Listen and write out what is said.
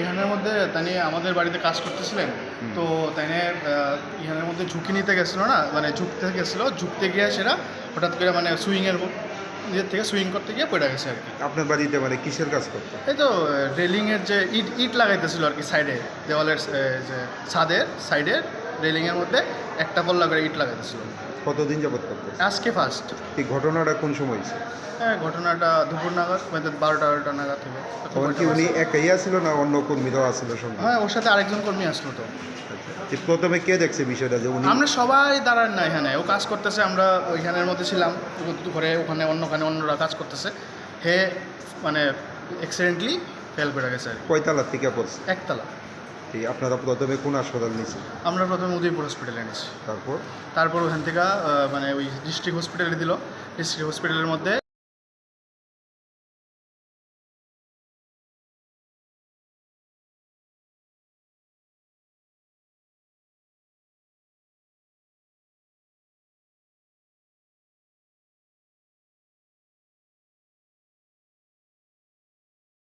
ইহানের মধ্যে তানি আমাদের বাড়িতে কাজ করতেছিলেন। তো তাইনে ইহানের মধ্যে ঝুঁকি নিতে গেছিল না? মানে ঝুঁকতে গেছিল ঝুঁকতে গিয়ে সেটা হঠাৎ করে মানে সুইংয়ের নিজের থেকে সুইং করতে গিয়ে পড়ে গেছে আর কি আপনার বাড়িতে মানে কিসের কাজ করতো? এই তো রেলিংয়ের যে ইট ইট লাগাইতেছিল আর কি সাইডে দেওয়ালের যে ছাদের সাইডে রেলিংয়ের মধ্যে একটা পল্লা করে ইট লাগাইতেছিল। কতদিন যাবত করতো আজকে ফার্স্ট এই ঘটনাটা কোন সময় হয়েছে? হ্যাঁ ঘটনাটা দুপুর নাগাদ মানে বারোটা বারোটা নাগাদ থেকে তখন কি উনি একাই আসছিল না অন্য কর্মীরাও আসছিল সঙ্গে? হ্যাঁ ওর সাথে আরেকজন কর্মী আসলো তো। প্রথমে কে দেখছে বিষয়টা যে উনি আমরা সবাই দাঁড়ান না এখানে। ও কাজ করতেছে আমরা ওইখানের মধ্যে ছিলাম ঘরে ওখানে অন্যখানে অন্যরা কাজ করতেছে। হে মানে অ্যাক্সিডেন্টলি ফেল করে গেছে আর কি। কয়তালার থেকে পড়ছে? একতলা। এই আপনারা প্রথমে কোন হাসপাতাল নিয়েছেন? আমরা প্রথমে উদয়পুর হসপিটালে এনেছি। তারপর? তারপর ওখান থেকে মানে ওই ডিস্ট্রিক্ট হসপিটালে দিল। ডিস্ট্রিক্ট হসপিটালের মধ্যে